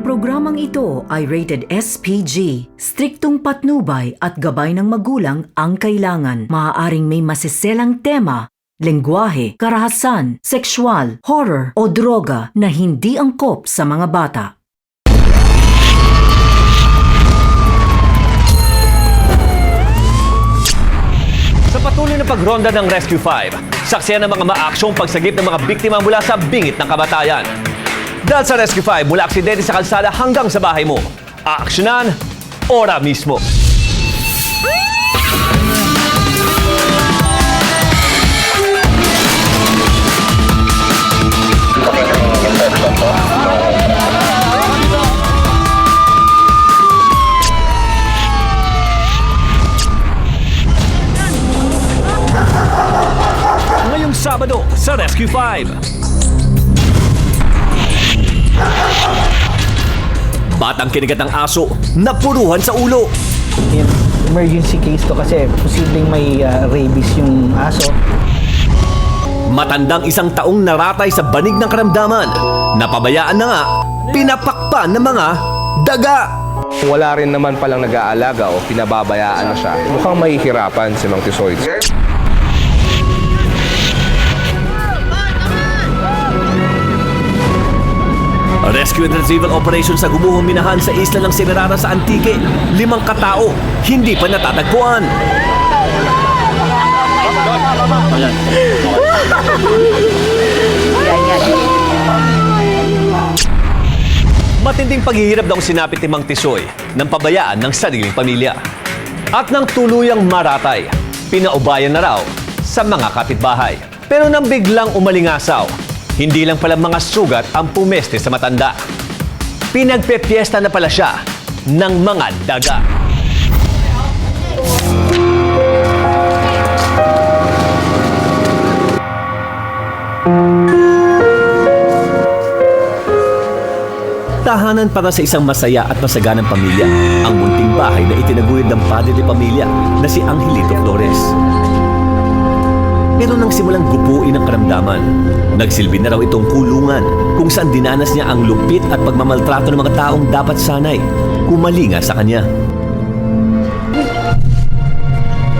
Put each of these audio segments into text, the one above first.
Ang programang ito ay rated SPG. Striktong patnubay at gabay ng magulang ang kailangan. Maaaring may masiselang tema, lengguwahe, karahasan, sexual, horror o droga na hindi angkop sa mga bata. Sa patuloy na pagronda ng Rescue 5, saksiyan ng mga maaksyong pagsagip ng mga biktima mula sa bingit ng kamatayan. Dahil sa Rescue 5, mula aksidente sa kalsada hanggang sa bahay mo, aaksyonan, ora mismo. Ngayong Sabado sa Rescue 5. Batang kinigat ng aso, napuruhan sa ulo. emergency case to kasi posibleng may ah, rabies yung aso. Matandang isang taong naratay sa banig ng karamdaman. Napabayaan na nga, pinapakpan ng mga daga. Wala rin naman palang nag-aalaga o pinababayaan na siya. Mukhang mahihirapan si Mang Tisoy. Rescue and Retrieval Operation sa gumuhong minahan sa isla ng Semirara sa Antique. Limang katao, hindi pa natatagpuan. Matinding paghihirap daw sinapit ni Mang Tisoy ng pabayaan ng sariling pamilya. At nang tuluyang maratay, pinaubayan na raw sa mga kapitbahay. Pero nang biglang umalingasaw, hindi lang pala mga sugat ang pumeste sa matanda. Pinagpepiesta na pala siya ng mga daga. Tahanan para sa isang masaya at masaganang pamilya. Ang munting bahay na itinaguyod ng padre de pamilya na si Angelito Flores. Pero nang simulang gupuin ang karamdaman, nagsilbi na raw itong kulungan kung saan dinanas niya ang lupit at pagmamaltrato ng mga taong dapat sanay kumalinga sa kanya.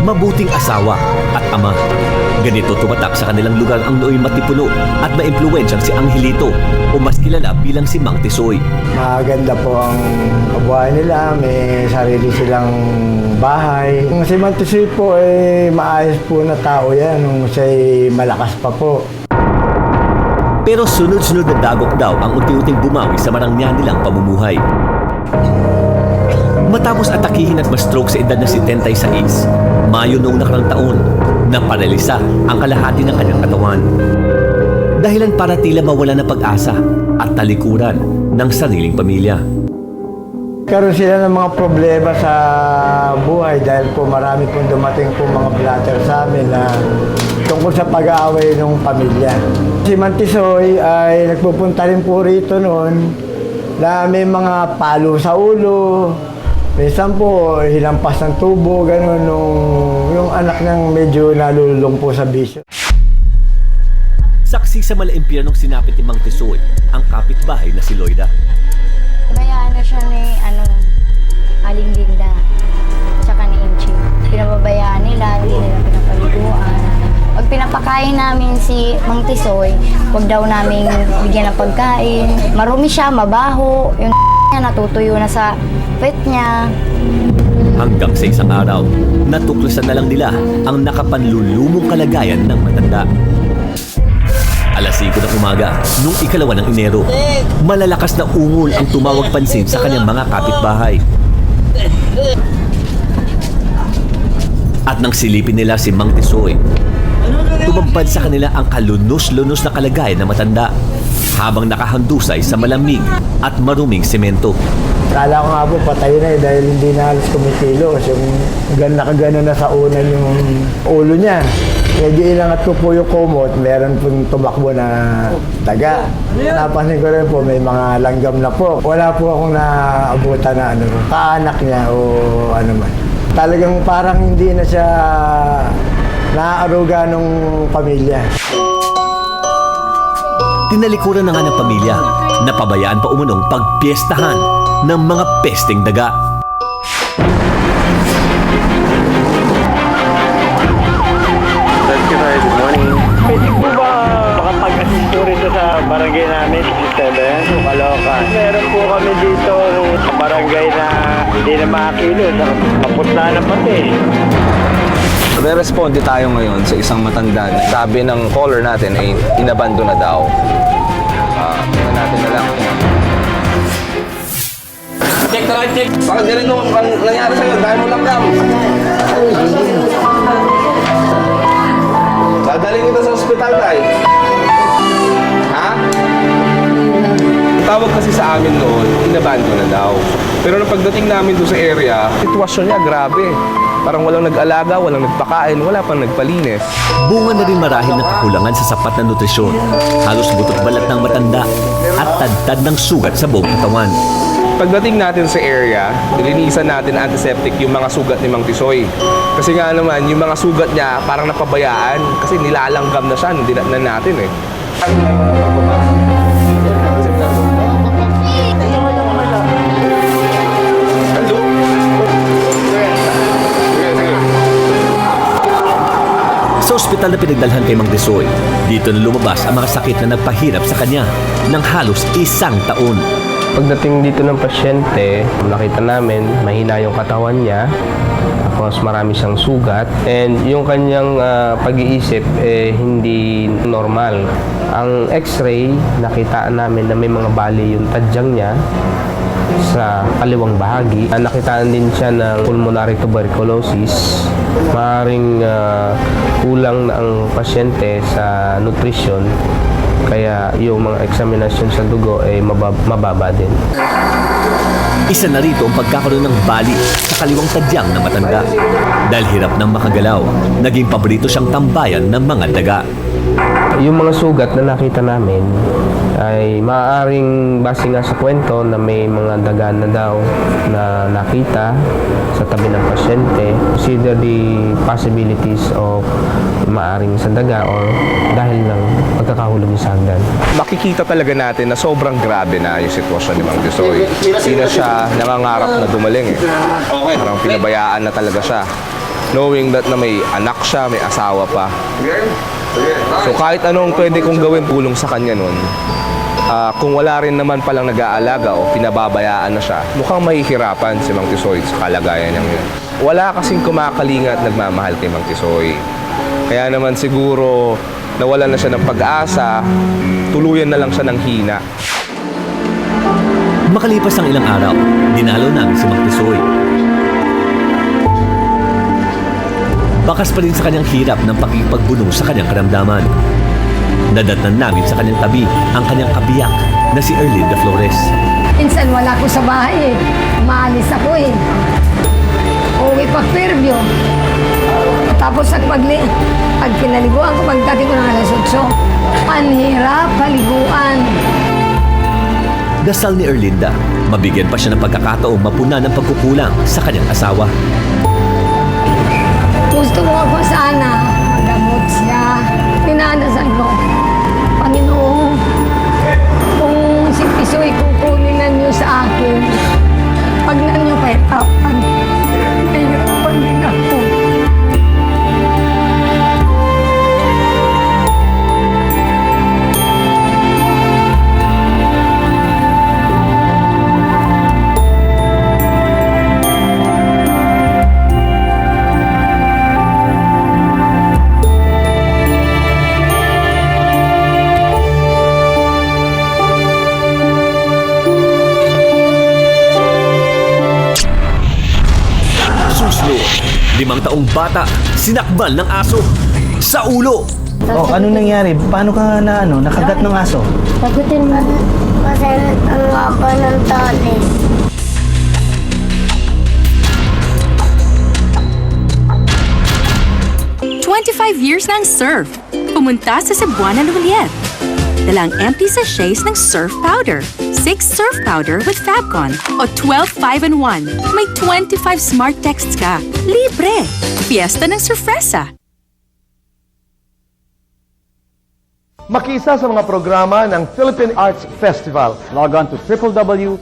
Mabuting asawa at ama. Ganito tumatak sa kanilang lugar ang nooy matipuno at maimpluwensyang si Angelito o mas kilala bilang si Mang Tisoy. Maganda po ang kabuhayan nila, may sarili silang bahay. Si Mantusoy po ay maayos po na tao yan nung siya'y malakas pa po. Pero sunod-sunod na dagok daw ang unti-unting bumawi sa marangya nilang pamumuhay. Matapos atakihin at ma-stroke sa edad na 76, Mayo noong nakarang taon, naparalisa ang kalahati ng kanyang katawan. Dahilan para tila mawala na pag-asa at talikuran ng sariling pamilya. Karoon sila ng mga problema sa buhay dahil po marami pong dumating po mga blatter sa amin na tungkol sa pag-aaway ng pamilya. Si Mantisoy ay nagpupunta rin po rito noon na may mga palo sa ulo, Minsan po, hilampas ng tubo, gano'n, nung yung anak niyang medyo nalulung po sa bisyo. Saksi sa malaimpyernong sinapit ni Mang Tisoy ang kapitbahay na si Loida. Bayaan na siya ni, ano, Aling Linda, tsaka ni Inchi. Pinababayaan nila, hindi nila pinapaliguan. Pag pinapakain namin si Mang Tisoy, huwag daw namin bigyan ng pagkain. Marumi siya, mabaho, yung niya natutuyo na sa pet niya. Hanggang sa isang araw, natuklasan na lang nila ang nakapanlulumong kalagayan ng matanda. Alas 5 ng umaga, nung ikalawa ng Enero, malalakas na ungol ang tumawag pansin sa kanyang mga kapitbahay. At nang silipin nila si Mang Tisoy, tumambad sa kanila ang kalunos-lunos na kalagayan ng matanda habang nakahandusay sa malamig at maruming semento. Kala ko nga po patay na eh dahil hindi na halos kumikilos. Yung gan nakagano na sa unan yung ulo niya. Medyo inangat ko po yung kumot, meron pong tumakbo na taga. Napansin ko rin po, may mga langgam na po. Wala po akong naabutan na ano, kaanak niya o ano man. Talagang parang hindi na siya naaaruga ng pamilya. Tinalikuran na nga ng pamilya, napabayaan pa umunong pagpiestahan ng mga pesting daga. Barangay namin, 67, Kaloka? Meron po kami dito sa barangay na hindi na makakilos, kaputla na pati. Re-responde tayo ngayon sa isang matanda sabi ng caller natin ay inabando na daw. Tingnan natin na lang. Check the right check. Bakit ganito ang nangyari sa'yo? Dahil mo lang gam. Dadalhin kita sa ospital, guys. Ha? Tawag kasi sa amin noon, inabando na daw. Pero nung pagdating namin doon sa area, sitwasyon niya grabe. Parang walang nag-alaga, walang nagpakain, wala pang nagpalinis. Bunga na rin marahil ng kakulangan sa sapat na nutrisyon. Halos butot balat ng matanda at tadtad ng sugat sa buong katawan. Pagdating natin sa area, nilinisan natin antiseptic yung mga sugat ni Mang Tisoy. Kasi nga naman, yung mga sugat niya parang napabayaan kasi nilalanggam na siya nung dinatnan natin eh. Sa ospital na pinagdalhan kay Mang Desoy, dito na lumabas ang mga sakit na nagpahirap sa kanya ng halos isang taon. Pagdating dito ng pasyente, nakita namin mahina yung katawan niya. Tapos marami siyang sugat. And yung kanyang ah, pag-iisip eh, hindi normal. Ang x-ray, nakita namin na may mga bali yung tadyang niya sa kaliwang bahagi. Ah, Nakitaan din siya ng pulmonary tuberculosis. Maaring ah, kulang na ang pasyente sa nutrition kaya yung mga examination sa dugo ay mabab- mababa din. Isa na rito ang pagkakaroon ng bali sa kaliwang tadyang na matanda. Dahil hirap ng makagalaw, naging paborito siyang tambayan ng mga daga. Yung mga sugat na nakita namin ay maaaring base nga sa kwento na may mga daga na daw na nakita sa tabi ng pasyente. Consider the possibilities of maaring sa daga or dahil ng pagkakahulog sa hagdan. Makikita talaga natin na sobrang grabe na yung sitwasyon ni Mang Tisoy. Hindi na siya nangangarap na dumaling eh. Parang pinabayaan na talaga siya. Knowing that na may anak siya, may asawa pa. So kahit anong pwede kong gawin tulong sa kanya nun, ah, kung wala rin naman palang nag-aalaga o pinababayaan na siya, mukhang mahihirapan si Mang Tisoy sa kalagayan niya ngayon. Wala kasing kumakalinga at nagmamahal kay Mang Tisoy. Kaya naman siguro nawalan na siya ng pag-asa, tuluyan na lang siya ng hina. Makalipas ang ilang araw, dinalaw namin si Mang Tisoy. Bakas pa rin sa kanyang hirap ng pakikipagbunong sa kanyang karamdaman. Nadatnan namin sa kanyang tabi ang kanyang kabiyak na si Erlinda Flores. Minsan wala ko sa bahay eh. Maalis ako eh. Uwi pa Fairview. Tapos at pagli, pag pinaliguan ko, pagdating ko ng alas 8, panhirap, paliguan. Dasal ni Erlinda, mabigyan pa siya ng pagkakataong mapuna ng pagkukulang sa kanyang asawa. Gusto ko ako sana, limang taong bata, sinakmal ng aso sa ulo. Oh, ano nangyari? Paano ka na ano, nakagat ng aso? Sagutin mo. Kasi ang haba ng tali. Twenty-five years ng surf. Pumunta sa Cebuana Luliet. Dalang empty sachets ng surf powder. 6 surf powder with Fabcon. O 12 5-in-1. May 25 smart texts ka. Libre! Fiesta ng Surfresa. Makisa sa mga programa ng Philippine Arts Festival. Log on to www.ncca.gov.ph.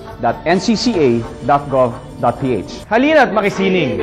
Halina't makisining!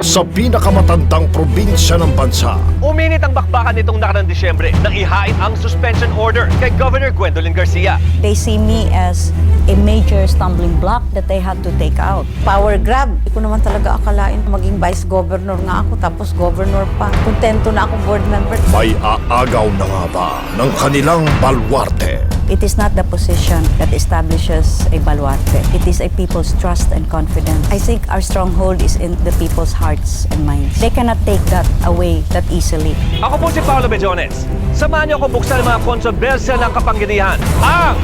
Sa pinakamatandang probinsya ng bansa, Uminit ang bakbakan nitong nakarang Disyembre nang ihain ang suspension order kay Governor Gwendolyn Garcia. They see me as a major stumbling block that they had to take out. Power grab. Hindi ko naman talaga akalain maging vice governor nga ako tapos governor pa. Kontento na akong board member. may aagaw na nga ba ng kanilang balwarte? It is not the position that establishes a baluarte. It is a people's trust and confidence. I think our stronghold is in the people's hearts and minds. They cannot take that away that easily. Ako po si Paolo Bejones. Samahan niyo ako buksan ang mga kontrobersya ng kapangyarihan. Ang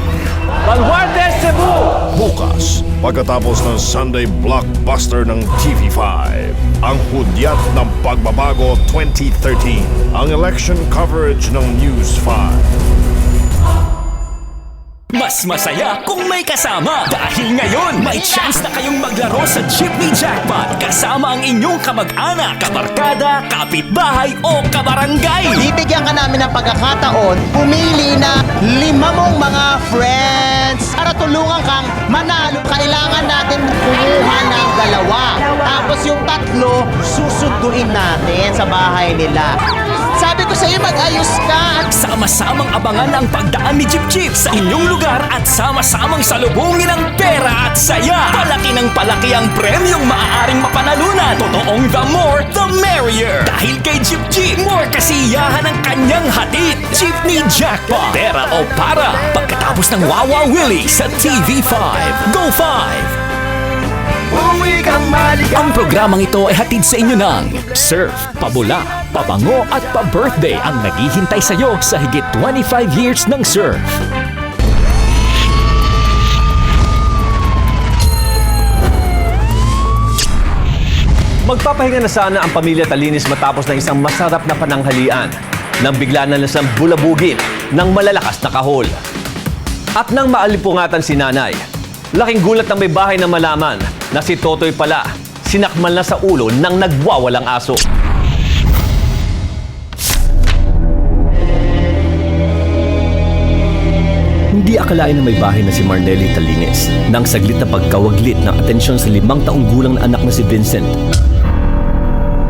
Baluarte Cebu! Bukas, pagkatapos ng Sunday blockbuster ng TV5, ang hudyat ng pagbabago 2013, ang election coverage ng News 5. Mas masaya kung may kasama dahil ngayon may chance na kayong maglaro sa Jeepney Jackpot kasama ang inyong kamag-anak, kabarkada, kapitbahay o kabarangay. Bibigyan ka namin ng pagkakataon, pumili na lima mong mga friends para tulungan kang manalo. Kailangan natin kumuha ng dalawa. Tapos yung tatlo, susunduin natin sa bahay nila. Sabi ko sa iyo, mag-ayos ka. Sama-samang abangan ang pagdaan ni Jeep Jeep sa inyong lugar at sama-samang salubungin ang pera at saya. Palaki ng palaki ang premyong maaaring mapanalunan. Totoong the more, the merrier. Dahil kay Jeep Jeep, more kasiyahan ang kanyang hatid. Jeepney Jackpot. Pera o para. Pagkatapos ng Wawa Willie sa TV5. Go 5! Ang programang ito ay hatid sa inyo ng Surf, Pabula, Pabango at Pa-Birthday ang naghihintay sa iyo sa higit 25 years ng Surf. Magpapahinga na sana ang pamilya Talinis matapos ng isang masarap na pananghalian nang bigla na lasang bulabugin ng malalakas na kahol. At nang maalipungatan si nanay, laking gulat ng may bahay na malaman na si Totoy pala sinakmal na sa ulo ng nagwawalang aso. Hindi akalain na may bahay na si Marnelli Talines nang saglit na pagkawaglit ng atensyon sa limang taong gulang na anak na si Vincent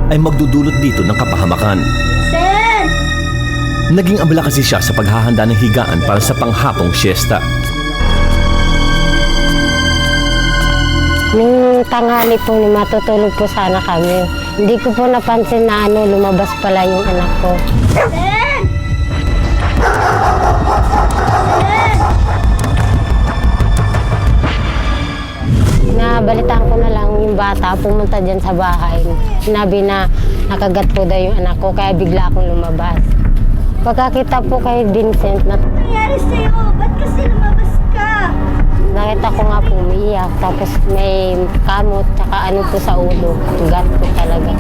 ay magdudulot dito ng kapahamakan. Naging abala kasi siya sa paghahanda ng higaan para sa panghapong siesta. Nung tanghali po, matutulog po sana kami. Hindi ko po napansin na ano, lumabas pala yung anak ko. Nabalitaan ko na lang yung bata pumunta dyan sa bahay. Sinabi na nakagat po daw yung anak ko kaya bigla akong lumabas. Pagkakita po kay Vincent na nangyari sa'yo? Ba't kasi lumabas ka? nakita ko nga po umiiyak tapos may kamot tsaka ano po sa ulo. Gat po talaga.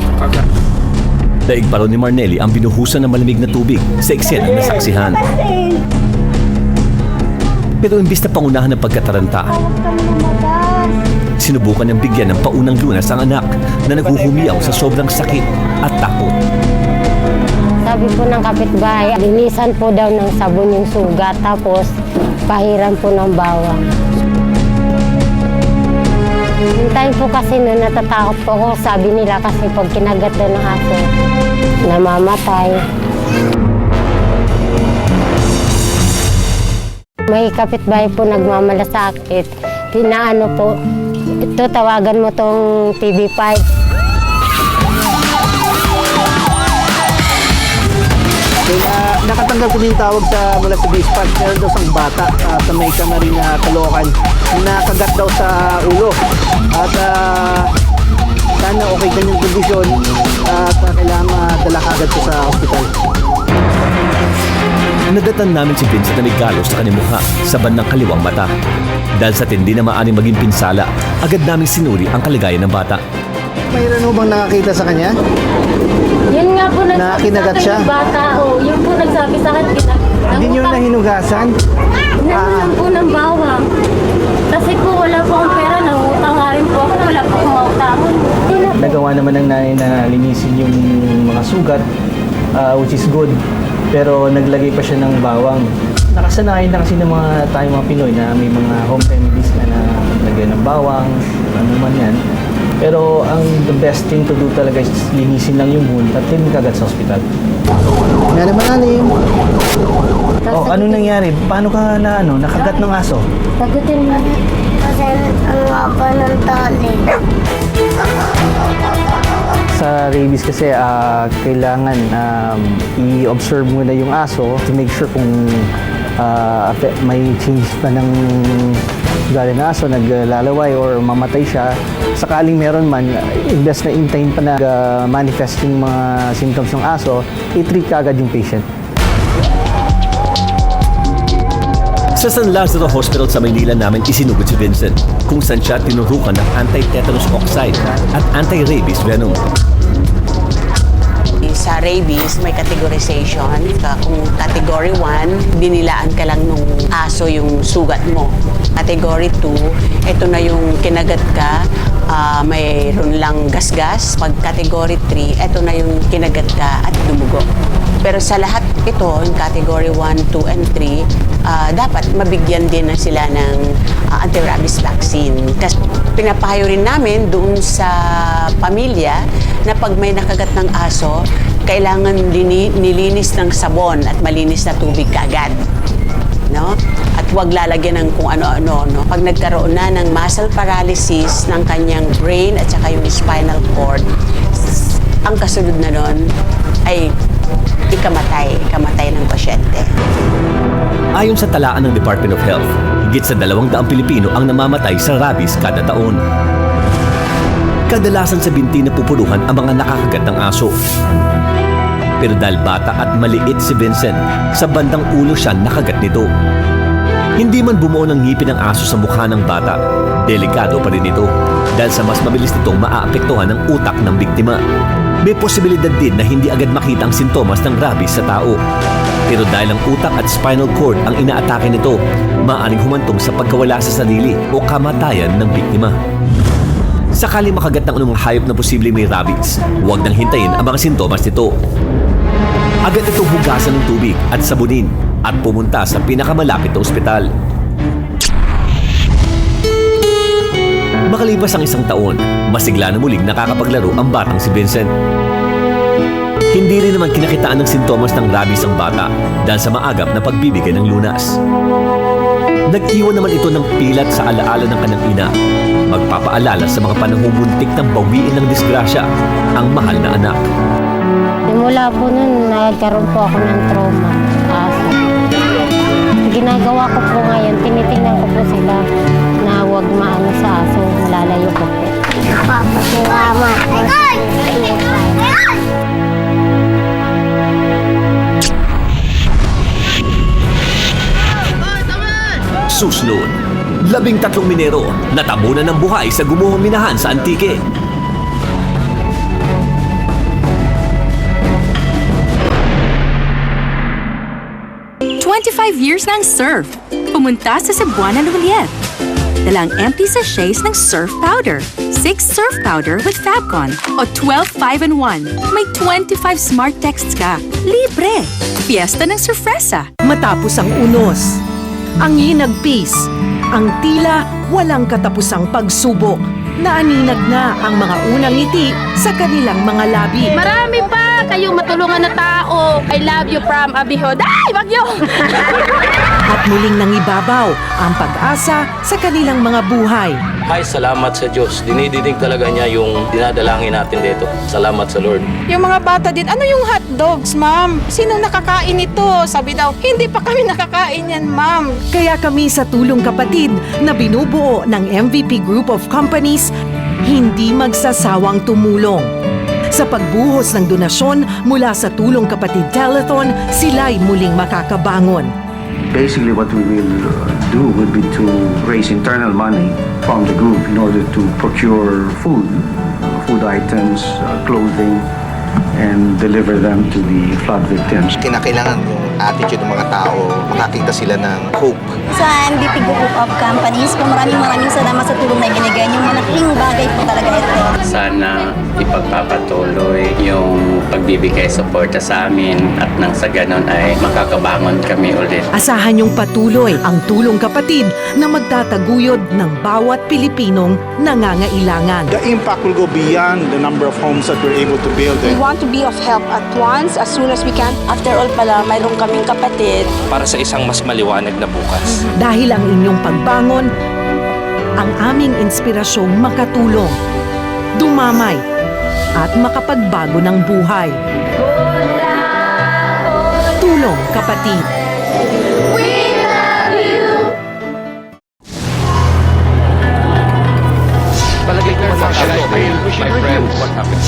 Daig pa raw ni Marnelli ang binuhusan ng malamig na tubig sa eksena na saksihan. Pero imbis na pangunahan ng pagkataranta, sinubukan niyang bigyan ng paunang lunas ang anak na naghuhumiyaw sa sobrang sakit at takot. Sabi po ng kapitbahay, linisan po daw ng sabon yung sugat tapos pahiran po ng bawang. Yung time po kasi noon natatakot po ako, sabi nila kasi pag kinagat daw ng aso, namamatay. May kapitbahay po nagmamalasakit. Tinaano po, ito tawagan mo tong TV5. Kaya nakatanggap ko din tawag sa mula sa dispatch. Meron daw isang bata ah, sa may kamarin na Caloocan na kagat daw sa ulo. At ah, sana okay kanyang kondisyon at ah, kailangan madala kagad ko sa hospital. Nadatan namin si Vincent na may galos sa kanyang mukha sa bandang kaliwang mata. Dahil sa tindi na maaring maging pinsala, agad naming sinuri ang kaligayan ng bata. Mayroon mo bang nakakita sa kanya? Yun nga po nagsabi Na kinagat sa akin siya? yung bata, oh. Yun po nagsabi sa akin, kinag... Hindi nyo na hinugasan? Nangulang po ng bawang. Kasi po wala po akong pera, nangutang nga rin po ako, wala po akong mautangan. Nagawa naman ng nanay na linisin yung mga sugat, ah, which is good. Pero naglagay pa siya ng bawang. Nakasanayan na kasi ng mga tayo mga Pinoy na may mga home remedies na na naglagay ng bawang, ano man yan. Pero ang the best thing to do talaga is linisin lang yung wound at din kagad sa ospital. Meron malalim. Oh, ano nangyari? Paano ka na ano, nakagat ng aso? Sagutin mo. Kasi ang haba ng tali. Sa rabies kasi ah, kailangan um, i-observe muna yung aso to make sure kung affe- may change pa ng ugali ng aso, naglalaway or mamatay siya. Sakaling meron man, imbes na intayin pa na ah, manifest yung mga symptoms ng aso, i-treat ka agad yung patient. Sa San Lazaro Hospital sa Maynila namin isinugod si Vincent kung saan siya tinurukan ng anti-tetanus oxide at anti-rabies venom. Sa rabies, may categorization. Kung category 1, binilaan ka lang nung aso yung sugat mo. Category 2, ito na yung kinagat ka, ah, mayroon lang gasgas. Pag category 3, ito na yung kinagat ka at dumugo. Pero sa lahat ito, yung category 1, 2, and 3, ah, dapat mabigyan din na sila ng ah, anti-rabies vaccine. Kasi pinapayo rin namin doon sa pamilya na pag may nakagat ng aso, kailangan lini, nilinis ng sabon at malinis na tubig kaagad. No? At huwag lalagyan ng kung ano-ano. No? Pag nagkaroon na ng muscle paralysis ng kanyang brain at saka yung spinal cord, ang kasunod na nun ay ikamatay, ikamatay ng pasyente. Ayon sa talaan ng Department of Health, higit sa dalawang daang Pilipino ang namamatay sa rabies kada taon. Kadalasan sa binti na pupuruhan ang mga nakakagat ng aso. Pero dahil bata at maliit si Vincent, sa bandang ulo siya nakagat nito. Hindi man bumuo ng ngipin ng aso sa mukha ng bata, delikado pa rin ito dahil sa mas mabilis nitong maaapektuhan ng utak ng biktima. May posibilidad din na hindi agad makita ang sintomas ng rabies sa tao. Pero dahil ang utak at spinal cord ang inaatake nito, maaaring humantong sa pagkawala sa sarili o kamatayan ng biktima. Sakali makagat ng anumang hayop na posibleng may rabies, huwag nang hintayin ang mga sintomas nito. Agad itong hugasan ng tubig at sabunin at pumunta sa pinakamalapit na ospital. Makalipas ang isang taon, masigla na muling nakakapaglaro ang batang si Vincent. Hindi rin naman kinakitaan ng sintomas ng rabies ang bata dahil sa maagap na pagbibigay ng lunas. Nag-iwan naman ito ng pilat sa alaala ng kanyang ina, magpapaalala sa mga panahong muntik ng bawiin ng disgrasya ang mahal na anak. Simula po nun, nagkaroon po ako ng trauma sa aso. Ginagawa ko po ngayon, tinitingnan ko po sila huwag maano sa aso, lalayo ko po. Papasalamat. Susunod, labing tatlong minero natabunan ng buhay sa gumuhong minahan sa Antique. Twenty-five years na ang surf. Pumunta sa Cebuana Luliet. Dalang empty sachets ng surf powder. 6 surf powder with Fabcon. O 12 5-in-1. May 25 smart texts ka. Libre. Fiesta ng Surfresa. Matapos ang unos, ang hinagpis, ang tila walang katapusang pagsubok, naaninag na ang mga unang ngiti sa kanilang mga labi. Marami pa kayong matulungan na tao. I love you from Abihod. Ay, wag yun! At muling nangibabaw ang pag-asa sa kanilang mga buhay. Ay, salamat sa Diyos. Dinidinig talaga niya yung dinadalangin natin dito. Salamat sa Lord. Yung mga bata din, ano yung hot dogs, ma'am? Sinong nakakain ito? Sabi daw, hindi pa kami nakakain yan, ma'am. Kaya kami sa Tulong Kapatid na binubuo ng MVP Group of Companies, hindi magsasawang tumulong. Sa pagbuhos ng donasyon mula sa Tulong Kapatid Telethon, sila'y muling makakabangon. Basically, what we will uh, do would be to raise internal money from the group in order to procure food, food items, uh, clothing, and deliver them to the flood victims. Kinakailangan yung attitude ng mga tao, makakita sila ng hope. Sa NBP Group of Companies po, maraming maraming salamat sa tulong na binigay niyo. Malaking bagay po talaga ito. Sana ipagpapatuloy yung pagbibigay suporta sa amin at nang sa ganon ay makakabangon kami ulit. Asahan niyong patuloy ang tulong kapatid na magtataguyod ng bawat Pilipinong nangangailangan. The impact will go beyond the number of homes that we're able to build. We want to be of help at once, as soon as we can. After all pala, mayroon kaming kapatid. Para sa isang mas maliwanag na bukas. Dahil ang inyong pagbangon, ang aming inspirasyong makatulong, dumamay, at makapagbago ng buhay. Tulong kapatid. Palagay ko. My friends, what happened?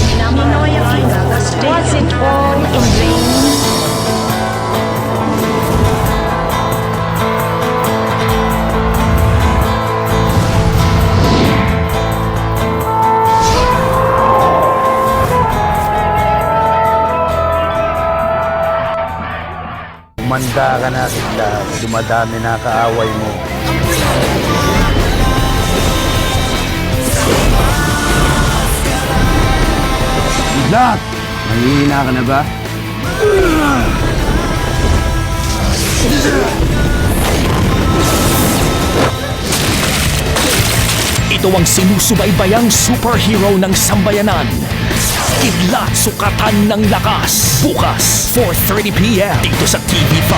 Umanda ka na sila, dumadami na kaaway mo. Lahat! Nangihina ka na ba? Ito ang sinusubaybayang superhero ng sambayanan. Kidlat sukatan ng lakas. Bukas, 4.30pm dito sa TV5.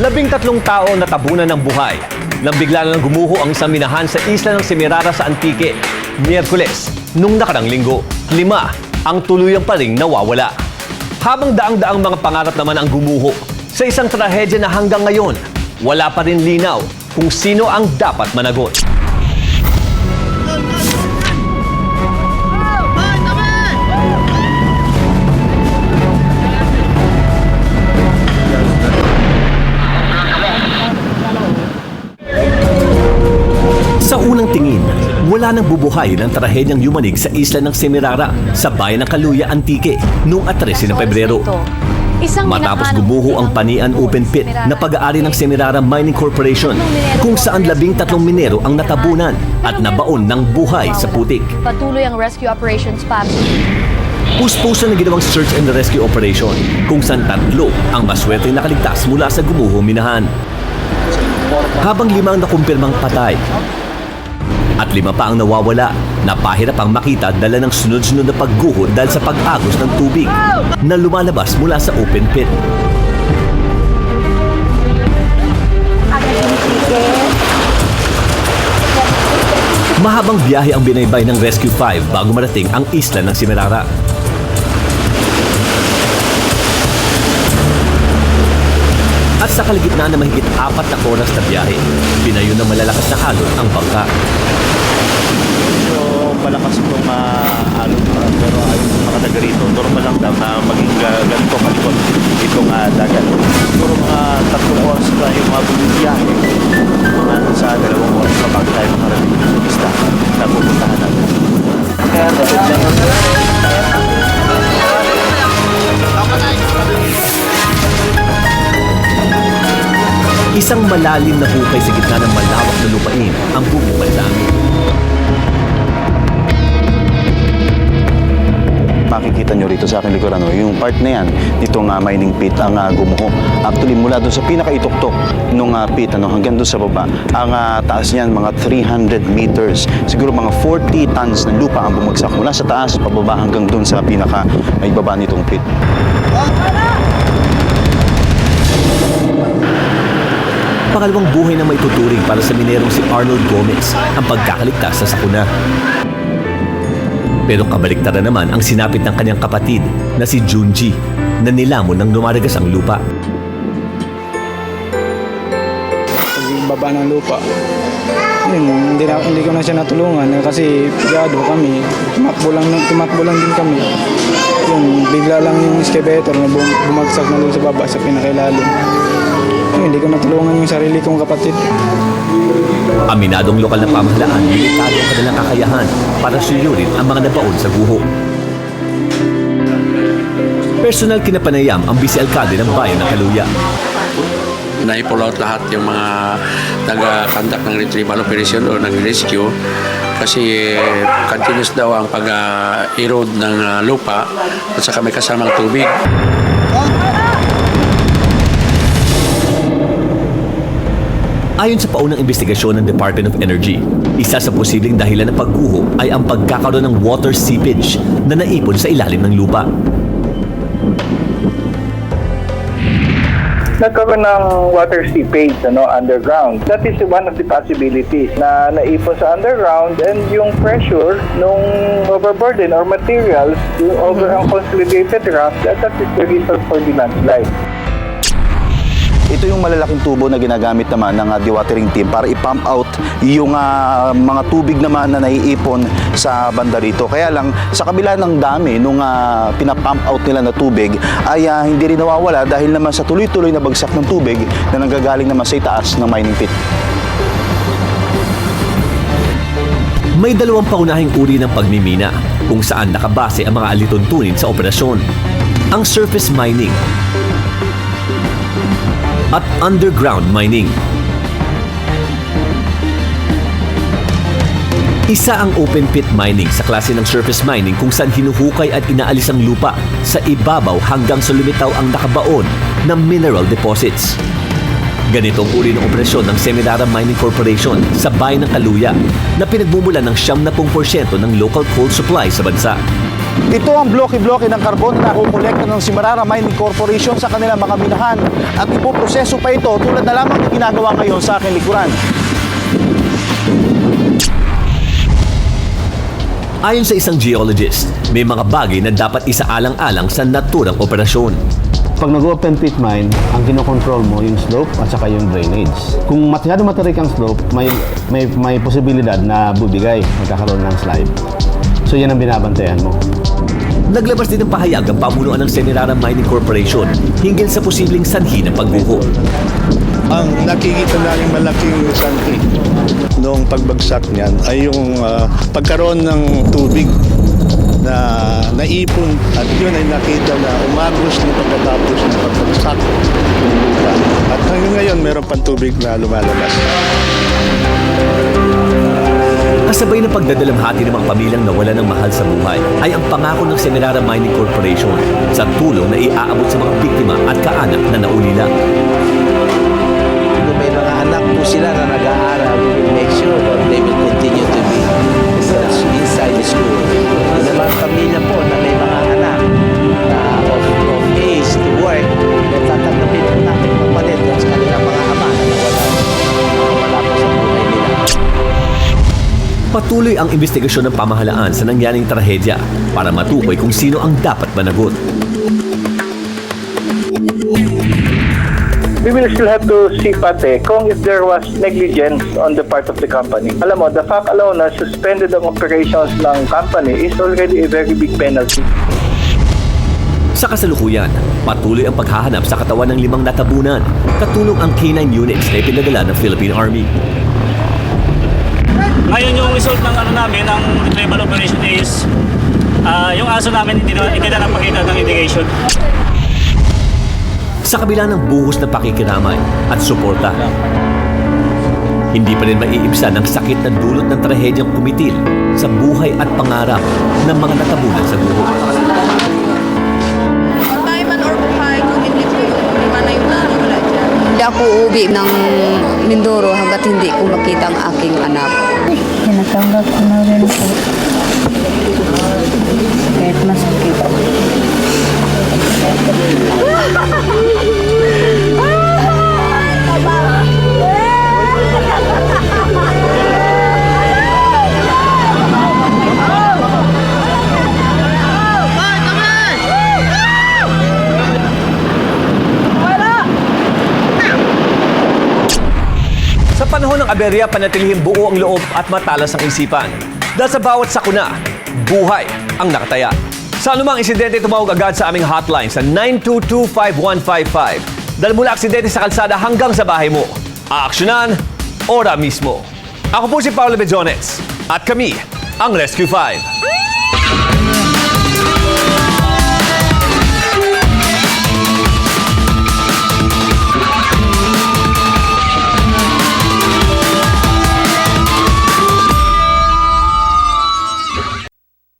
Labing tatlong tao na tabunan ng buhay nang bigla na lang gumuho ang isang minahan sa isla ng Semirara sa Antique. Miyerkules, nung nakarang linggo, lima ang tuluyang pa ring nawawala. Habang daang-daang mga pangarap naman ang gumuho sa isang trahedya na hanggang ngayon, wala pa rin linaw kung sino ang dapat managot. Sa unang tingin, wala nang bubuhay ng trahedyang yumanig sa isla ng Semirara sa bayan ng Kaluya, Antique noong 13 ng Pebrero. Matapos gumuho ang Panian Open Pit na pag-aari ng Semirara Mining Corporation kung saan labing tatlong minero ang natabunan at nabaon ng buhay sa putik. Patuloy ang rescue operations, Paps. Puspusan na ginawang search and rescue operation kung saan tatlo ang maswerte nakaligtas mula sa gumuho minahan. Habang lima ang nakumpirmang patay at lima pa ang nawawala na pahirap ang makita dala ng sunod-sunod na pagguho dahil sa pag-agos ng tubig na lumalabas mula sa open pit. Mahabang biyahe ang binaybay ng Rescue 5 bago marating ang isla ng Simerara. Sa kaligitnaan na mahigit apat na oras na biyahe, pinayo ng malalakas na alon ang bangka. Medyo malakas itong uh, alon pa, pero ayon sa mga rito, normal lang daw na maging uh, ganito kalikot itong uh, dagat. Siguro mga tatlong oras pa yung mga bumibiyahe. Mga sa dalawang oras pa bago malalim na hukay sa gitna ng malawak na lupain ang bumibad sa amin. Makikita nyo rito sa aking likuran, no, yung part na yan, nitong uh, mining pit ang uh, gumuho. Actually, mula doon sa pinakaituktok nung uh, pit ano, hanggang doon sa baba, ang uh, taas niyan mga 300 meters. Siguro mga 40 tons ng lupa ang bumagsak mula sa taas, pababa hanggang doon sa pinaka may baba nitong pit. Pangalawang buhay na may tuturing para sa minerong si Arnold Gomez ang pagkakaligtas sa sakuna. Pero kabaliktaran naman ang sinapit ng kanyang kapatid na si Junji na nilamon ng lumaragas ang lupa. baba ng lupa. Yun, hindi, na, hindi ko na siya natulungan eh, kasi pigado kami. Tumakbo lang, tumakbo lang din kami. Yun, bigla lang yung excavator na bum, bumagsak na doon sa baba sa pinakailalim. Yun, hindi ko natulungan yung sarili kong kapatid. Aminadong lokal na pamahalaan, limitado ang kanilang kakayahan para suyurin ang mga nabaon sa guho. Personal kinapanayam ang vice-alkalde ng bayan ng Kaluya. na-pull out lahat yung mga taga-conduct ng retrieval operation o ng rescue kasi eh, continuous daw ang pag-erode ng ah, lupa at saka may kasamang tubig. Ayon sa paunang investigasyon ng Department of Energy, isa sa posibleng dahilan ng pagguho ay ang pagkakaroon ng water seepage na naipon sa ilalim ng lupa. nagkaroon ng water seepage ano, underground. That is one of the possibilities na naipon sa underground and yung pressure nung overburden or materials yung over ang consolidated rock, that, that is the reason for the landslide. Ito yung malalaking tubo na ginagamit naman ng uh, dewatering team para i-pump out yung ah, mga tubig naman na naiipon sa banda rito. Kaya lang, sa kabila ng dami nung uh, pinapump out nila na tubig, ay ah, hindi rin nawawala dahil naman sa tuloy-tuloy na bagsak ng tubig na nanggagaling naman sa itaas ng mining pit. May dalawang paunahing uri ng pagmimina kung saan nakabase ang mga alituntunin sa operasyon. Ang surface mining at underground mining. Isa ang open pit mining sa klase ng surface mining kung saan hinuhukay at inaalis ang lupa sa ibabaw hanggang sa lumitaw ang nakabaon ng mineral deposits. Ganito ang uri ng operasyon ng Semirara Mining Corporation sa bayan ng Kaluya na pinagmumulan ng 70% ng local coal supply sa bansa. Ito ang bloke-bloke ng karbon na nakukolekta ng Simarara Mining Corporation sa kanilang mga minahan at ipoproseso pa ito tulad na lamang ng ginagawa ngayon sa aking likuran. Ayon sa isang geologist, may mga bagay na dapat isaalang-alang sa naturang operasyon. Pag nag-open pit mine, ang kinokontrol mo yung slope at saka yung drainage. Kung masyado matarik ang slope, may, may, may posibilidad na bubigay, magkakaroon ng slide. So yan ang binabantayan mo. Naglabas din ng pahayag ang pamunuan ng Semirara Mining Corporation hinggil sa posibleng sanhi ng pagguho. Ang nakikita namin malaking sanhi noong pagbagsak niyan ay yung ah, pagkaroon ng tubig na naipon at yun ay nakita na umagos na pagkatapos ng pagbagsak ng lupa. At hanggang ngayon meron pang tubig na lumalabas. Kasabay ng pagdadalamhati ng mga pamilyang nawala ng mahal sa buhay ay ang pangako ng Semirara Mining Corporation sa tulong na iaabot sa mga biktima at kaanak na naulila. Kung may mga anak po sila na nag-aaral, make sure that they will continue to be inside the school. Yung naman pamilya Patuloy ang investigasyon ng pamahalaan sa nangyaring trahedya para matukoy kung sino ang dapat managot. We will still have to see pate kung if there was negligence on the part of the company. Alam mo, the fact alone na suspended ang operations ng company is already a very big penalty. Sa kasalukuyan, patuloy ang paghahanap sa katawan ng limang natabunan. Katulong ang K-9 units na ipinadala ng Philippine Army. Ngayon yung result ng ano namin, ng retrieval operation is ah, yung aso namin hindi na, hindi na napakita ng indication. Sa kabila ng buhos na pakikiramay at suporta, hindi pa rin maiibsan ang sakit na dulot ng trahedyang kumitil sa buhay at pangarap ng mga natabunan sa guho. Hindi ako uuwi ng Mindoro hanggat hindi ko makita ang aking anak. Tinatanggap ko na rin po. Kahit masakit. aberya, panatilihing buo ang loob at matalas ang isipan. Dahil sa bawat sakuna, buhay ang nakataya. Sa anumang insidente, tumawag agad sa aming hotline sa 922-5155. Dahil mula aksidente sa kalsada hanggang sa bahay mo, aaksyonan ora mismo. Ako po si Paolo Bejones at kami ang Rescue 5.